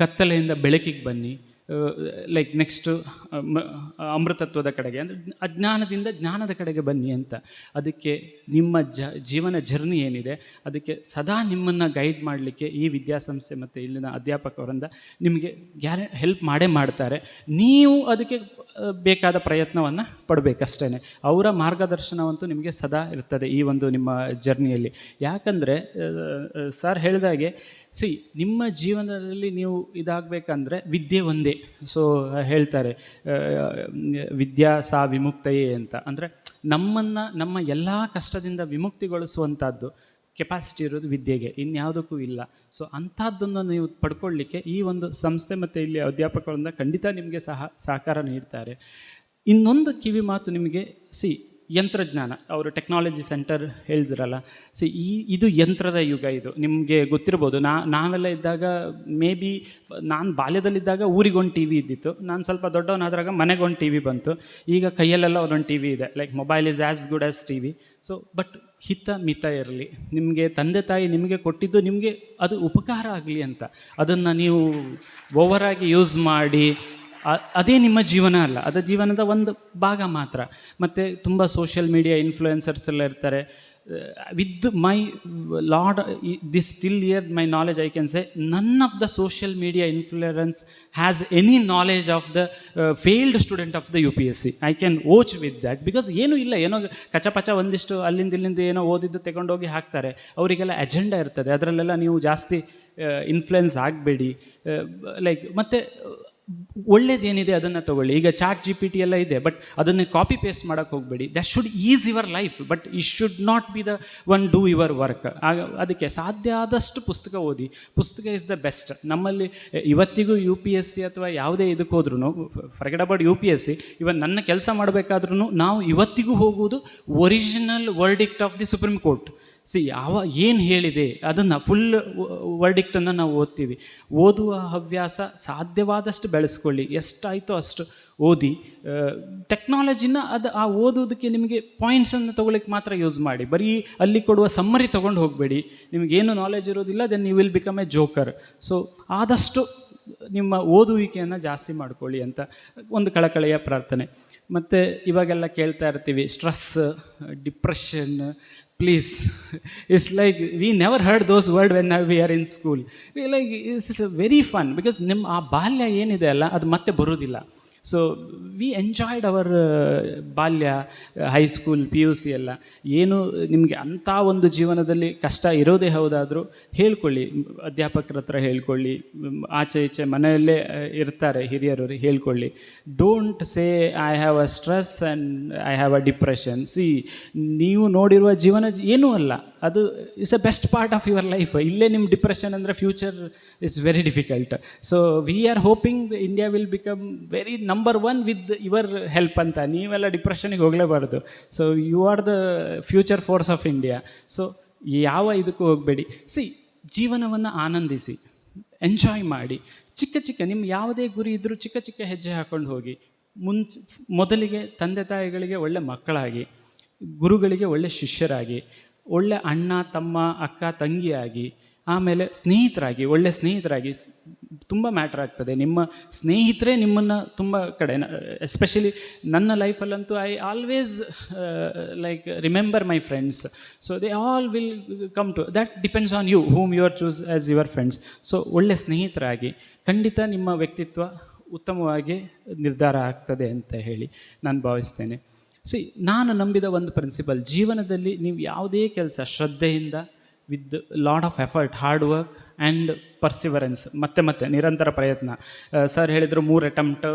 B: ಕತ್ತಲೆಯಿಂದ ಬೆಳಕಿಗೆ ಬನ್ನಿ. ಲೈಕ್ ನೆಕ್ಸ್ಟು ಅಮೃತತ್ವದ ಕಡೆಗೆ, ಅಂದರೆ ಅಜ್ಞಾನದಿಂದ ಜ್ಞಾನದ ಕಡೆಗೆ ಬನ್ನಿ ಅಂತ. ಅದಕ್ಕೆ ನಿಮ್ಮ ಜ, ಜೀವನ ಜರ್ನಿ ಏನಿದೆ, ಅದಕ್ಕೆ ಸದಾ ನಿಮ್ಮನ್ನು ಗೈಡ್ ಮಾಡಲಿಕ್ಕೆ ಈ ವಿದ್ಯಾಸಂಸ್ಥೆ ಮತ್ತು ಇಲ್ಲಿನ ಅಧ್ಯಾಪಕರಿಂದ ನಿಮಗೆ ಗ್ಯಾರೆ ಹೆಲ್ಪ್ ಮಾಡೇ ಮಾಡ್ತಾರೆ. ನೀವು ಅದಕ್ಕೆ ಬೇಕಾದ ಪ್ರಯತ್ನವನ್ನು ಪಡಬೇಕಷ್ಟೇ ಅವರ ಮಾರ್ಗದರ್ಶನವಂತೂ ನಿಮಗೆ ಸದಾ ಇರ್ತದೆ ಈ ಒಂದು ನಿಮ್ಮ ಜರ್ನಿಯಲ್ಲಿ. ಯಾಕಂದರೆ ಸರ್ ಹೇಳಿದಾಗೆ ಸಿ ನಿಮ್ಮ ಜೀವನದಲ್ಲಿ ನೀವು ಇದಾಗಬೇಕಂದ್ರೆ ವಿದ್ಯೆ ಒಂದೇ. ಸೊ ಹೇಳ್ತಾರೆ ವಿದ್ಯಾ ಸಾ ವಿಮುಕ್ತಯೇ ಅಂತ. ಅಂದರೆ ನಮ್ಮನ್ನು, ನಮ್ಮ ಎಲ್ಲ ಕಷ್ಟದಿಂದ ವಿಮುಕ್ತಿಗೊಳಿಸುವಂಥದ್ದು ಕೆಪಾಸಿಟಿ ಇರೋದು ವಿದ್ಯೆಗೆ, ಇನ್ಯಾವುದಕ್ಕೂ ಇಲ್ಲ. ಸೊ ಅಂಥದ್ದನ್ನು ನೀವು ಪಡ್ಕೊಳ್ಳಿಕ್ಕೆ ಈ ಒಂದು ಸಂಸ್ಥೆ ಮತ್ತು ಇಲ್ಲಿ ಅಧ್ಯಾಪಕರಿಂದ ಖಂಡಿತ ನಿಮಗೆ ಸಹ ಸಹಕಾರ ನೀಡ್ತಾರೆ. ಇನ್ನೊಂದು ಕಿವಿ ಮಾತು ನಿಮಗೆ ಸಿ ಯಂತ್ರಜ್ಞಾನ. ಅವರು ಟೆಕ್ನಾಲಜಿ ಸೆಂಟರ್ ಹೇಳಿದ್ರಲ್ಲ. ಸೊ ಈ, ಇದು ಯಂತ್ರದ ಯುಗ ಇದು. ನಿಮಗೆ ಗೊತ್ತಿರ್ಬೋದು. ನಾ, ನಾವೆಲ್ಲ ಇದ್ದಾಗ ಮೇ ಬಿ ನಾನು ಬಾಲ್ಯದಲ್ಲಿದ್ದಾಗ ಊರಿಗೊಂದು ಟಿ ವಿ ಇದ್ದಿತ್ತು. ನಾನು ಸ್ವಲ್ಪ ದೊಡ್ಡವನಾದಾಗ ಮನೆಗೊಂದು ಟಿ ವಿ ಬಂತು. ಈಗ ಕೈಯಲ್ಲೆಲ್ಲ ಒಂದೊಂದು ಟಿ ವಿ ಇದೆ. Like mobile is as good as T V so but ಹಿತ, ಮಿತ ಇರಲಿ. ನಿಮಗೆ ತಂದೆ ತಾಯಿ ನಿಮಗೆ ಕೊಟ್ಟಿದ್ದು ನಿಮಗೆ ಅದು ಉಪಕಾರ ಆಗಲಿ ಅಂತ. ಅದನ್ನು ನೀವು ಓವರಾಗಿ ಯೂಸ್ ಮಾಡಿ ಅದೇ ನಿಮ್ಮ ಜೀವನ ಅಲ್ಲ. ಅದು ಜೀವನದ ಒಂದು ಭಾಗ ಮಾತ್ರ. ಮತ್ತು ತುಂಬ ಸೋಷಿಯಲ್ ಮೀಡಿಯಾ ಇನ್ಫ್ಲೂಯೆನ್ಸರ್ಸ್ ಎಲ್ಲ ಇರ್ತಾರೆ. With my lord this still year my knowledge I can say none of the social media influence has any knowledge of the failed student of the U P S C I can vouch with that because ಏನೂ ಇಲ್ಲ. ಏನೋ ಕಚಪಚ ಒಂದಿಷ್ಟು ಅಲ್ಲಿಂದ ಇಲ್ಲಿಂದ ಏನೋ ಓದಿದ್ದು ತಗೊಂಡೋಗಿ ಹಾಕ್ತಾರೆ. ಅವರಿಗೆಲ್ಲ ಅಜೆಂಡಾ ಇರ್ತದೆ. ಅದರಲ್ಲೆಲ್ಲ ನೀವು ಜಾಸ್ತಿ ಇನ್ಫ್ಲುಯೆನ್ಸ್ ಆಗಬೇಡಿ. ಲೈಕ್ ಮತ್ತು ಒಳ್ಳೇದೇನಿದೆ ಅದನ್ನು ತಗೊಳ್ಳಿ. ಈಗ ಚಾಟ್ ಜಿ ಪಿ ಟಿ ಎಲ್ಲ ಇದೆ ಬಟ್ ಅದನ್ನು ಕಾಪಿ ಪೇಸ್ಟ್ ಮಾಡೋಕ್ಕೆ ಹೋಗಬೇಡಿ. That should is your life but he should not be the one do your work ಆಗ ಅದಕ್ಕೆ ಸಾಧ್ಯ ಆದಷ್ಟು ಪುಸ್ತಕ ಓದಿ. ಪುಸ್ತಕ ಇಸ್ ದ ಬೆಸ್ಟ್ ನಮ್ಮಲ್ಲಿ ಇವತ್ತಿಗೂ ಯು ಪಿ ಎಸ್ ಸಿ ಅಥವಾ ಯಾವುದೇ ಇದಕ್ಕೆ ಹೋದ್ರೂ forget about U P S C even ನನ್ನ ಕೆಲಸ ಮಾಡಬೇಕಾದ್ರೂ ನಾವು ಇವತ್ತಿಗೂ ಹೋಗುವುದು original verdict of the supreme court see ಯಾವ ಏನು ಹೇಳಿದೆ, ಅದನ್ನು ಫುಲ್ ವರ್ಡಿಕ್ಟನ್ನು ನಾವು ಓದ್ತೀವಿ. ಓದುವ ಹವ್ಯಾಸ ಸಾಧ್ಯವಾದಷ್ಟು ಬೆಳೆಸ್ಕೊಳ್ಳಿ. ಎಷ್ಟಾಯಿತೋ ಅಷ್ಟು ಓದಿ. ಟೆಕ್ನಾಲಜಿನ ಅದು ಆ ಓದೋದಕ್ಕೆ ನಿಮಗೆ ಪಾಯಿಂಟ್ಸನ್ನು ತೊಗೊಳಕ್ಕೆ ಮಾತ್ರ ಯೂಸ್ ಮಾಡಿ. ಬರೀ ಅಲ್ಲಿ ಕೊಡುವ ಸಮ್ಮರಿ ತೊಗೊಂಡು ಹೋಗಬೇಡಿ. ನಿಮಗೇನು ನಾಲೆಜ್ ಇರೋದಿಲ್ಲ then you will become a joker so ಆದಷ್ಟು ನಿಮ್ಮ ಓದುವಿಕೆಯನ್ನು ಜಾಸ್ತಿ ಮಾಡ್ಕೊಳ್ಳಿ ಅಂತ ಒಂದು ಕಳಕಳೆಯ ಪ್ರಾರ್ಥನೆ. ಮತ್ತು ಇವಾಗೆಲ್ಲ ಕೇಳ್ತಾ ಇರ್ತೀವಿ stress depression please it's like we never heard those word when we are in school like it's is very fun because ನಿಮ್ಮ ಆ ಬಾಲ್ಯ ಏನಿದೆ ಅಲ್ಲ, ಅದು ಮತ್ತೆ ಬರೋದಿಲ್ಲ. ಸೊ ವಿ ಎಂಜಾಯ್ಡ್ ಅವರ್ ಬಾಲ್ಯ high school P U C ಎಲ್ಲ. ಏನು, ನಿಮಗೆ ಅಂಥ ಒಂದು ಜೀವನದಲ್ಲಿ ಕಷ್ಟ ಇರೋದೇ ಹೌದಾದರೂ ಹೇಳ್ಕೊಳ್ಳಿ. ಅಧ್ಯಾಪಕರ ಹತ್ರ ಹೇಳ್ಕೊಳ್ಳಿ. ಆಚೆ ಈಚೆ ಮನೆಯಲ್ಲೇ ಇರ್ತಾರೆ ಹಿರಿಯರು, ಹೇಳ್ಕೊಳ್ಳಿ. Don't say I have a stress and I have a depression see ನೀವು ನೋಡಿರುವ ಜೀವನ ಏನೂ ಅಲ್ಲ. ಅದು is a best part of your life ಇಲ್ಲೇ ನಿಮ್ಮ ಡಿಪ್ರೆಷನ್ ಅಂದರೆ future is very difficult so we are hoping India will become very number one with your help ಅಂತ. ನೀವೆಲ್ಲ ಡಿಪ್ರೆಷನಿಗೆ ಹೋಗಲೇಬಾರ್ದು. So you are the future force of India so ಯಾವ ಇದಕ್ಕೂ ಹೋಗಬೇಡಿ. C ಜೀವನವನ್ನು ಆನಂದಿಸಿ ಎಂಜಾಯ್ ಮಾಡಿ. ಚಿಕ್ಕ ಚಿಕ್ಕ ನಿಮ್ಮ ಯಾವುದೇ ಗುರಿ ಇದ್ದರೂ ಚಿಕ್ಕ ಚಿಕ್ಕ ಹೆಜ್ಜೆ ಹಾಕ್ಕೊಂಡು ಹೋಗಿ. ಮುಂಚೆ, ಮೊದಲಿಗೆ ತಂದೆ ತಾಯಿಗಳಿಗೆ ಒಳ್ಳೆ ಮಕ್ಕಳಾಗಿ, ಗುರುಗಳಿಗೆ ಒಳ್ಳೆ ಶಿಷ್ಯರಾಗಿ ಒಳ್ಳೆ ಅಣ್ಣ, ತಮ್ಮ, ಅಕ್ಕ, ತಂಗಿಯಾಗಿ, ಆಮೇಲೆ ಸ್ನೇಹಿತರಾಗಿ, ಒಳ್ಳೆ ಸ್ನೇಹಿತರಾಗಿ ತುಂಬ ಮ್ಯಾಟ್ರ್ ಆಗ್ತದೆ. ನಿಮ್ಮ ಸ್ನೇಹಿತರೇ ನಿಮ್ಮನ್ನು ತುಂಬ ಕಡೆ ಎಸ್ಪೆಷಲಿ ನನ್ನ ಲೈಫಲ್ಲಂತೂ I always like remember my friends so they all will come to that depends on you whom you are choose as your friends so ಒಳ್ಳೆ ಸ್ನೇಹಿತರಾಗಿ ಖಂಡಿತ ನಿಮ್ಮ ವ್ಯಕ್ತಿತ್ವ ಉತ್ತಮವಾಗಿ ನಿರ್ಧಾರ ಆಗ್ತದೆ ಅಂತ ಹೇಳಿ ನಾನು ಭಾವಿಸ್ತೇನೆ. ಸಿ ನಾನು ನಂಬಿದ ಒಂದು ಪ್ರಿನ್ಸಿಪಲ್ ಜೀವನದಲ್ಲಿ ನೀವು ಯಾವುದೇ ಕೆಲಸ ಶ್ರದ್ಧೆಯಿಂದ with lot of effort hard work and perseverance ಮತ್ತೆ ಮತ್ತೆ ನಿರಂತರ ಪ್ರಯತ್ನ. ಸರ್ ಹೇಳಿದರು ಮೂರು ಅಟೆಂಪ್ಟ್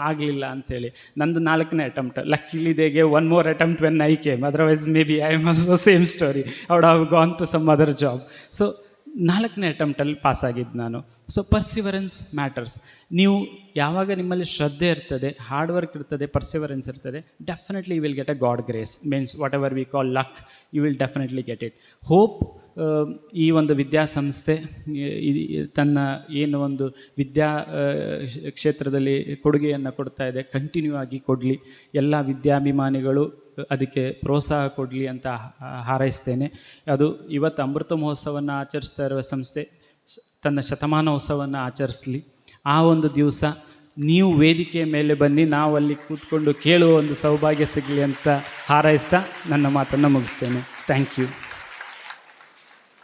B: ಆಗಲಿಲ್ಲ ಅಂಥೇಳಿ ನಂದು ನಾಲ್ಕನೇ attempt ಲಕ್ಕಿಲಿದೆಗೆ one more attempt when I came otherwise may be I must same story would have gone to some other job so ನಾಲ್ಕನೇ ಅಟೆಂಪ್ಟಲ್ಲಿ ಪಾಸ್ ಆಗಿದ್ದು ನಾನು. ಸೊ ಪರ್ಸಿವರೆನ್ಸ್ ಮ್ಯಾಟರ್ಸ್ ನೀವು ಯಾವಾಗ ನಿಮ್ಮಲ್ಲಿ ಶ್ರದ್ಧೆ ಇರ್ತದೆ ಹಾರ್ಡ್ ವರ್ಕ್ ಇರ್ತದೆ ಪರ್ಸಿವರೆನ್ಸ್ ಇರ್ತದೆ definitely you will get a god grace means whatever we call luck you will definitely get it hope ಈ ಒಂದು ವಿದ್ಯಾಸಂಸ್ಥೆ ತನ್ನ ಏನು ಒಂದು ವಿದ್ಯಾ ಕ್ಷೇತ್ರದಲ್ಲಿ ಕೊಡುಗೆಯನ್ನು ಕೊಡ್ತಾ ಇದೆ ಕಂಟಿನ್ಯೂ ಆಗಿ ಕೊಡಲಿ. ಎಲ್ಲ ವಿದ್ಯಾಭಿಮಾನಿಗಳು ಅದಕ್ಕೆ ಪ್ರೋತ್ಸಾಹ ಕೊಡಲಿ ಅಂತ ಹಾರೈಸ್ತೇನೆ. ಅದು ಇವತ್ತು ಅಮೃತ ಮಹೋತ್ಸವವನ್ನು ಆಚರಿಸ್ತಾ ಇರುವ ಸಂಸ್ಥೆ ತನ್ನ ಶತಮಾನೋತ್ಸವವನ್ನು ಆಚರಿಸಲಿ. ಆ ಒಂದು ದಿವಸ ನೀವು ವೇದಿಕೆಯ ಮೇಲೆ ಬನ್ನಿ ನಾವು ಅಲ್ಲಿ ಕೂತ್ಕೊಂಡು ಕೇಳುವ ಒಂದು ಸೌಭಾಗ್ಯ ಸಿಗಲಿ ಅಂತ ಹಾರೈಸ್ತಾ ನನ್ನ ಮಾತನ್ನು ಮುಗಿಸ್ತೇನೆ. Thank you.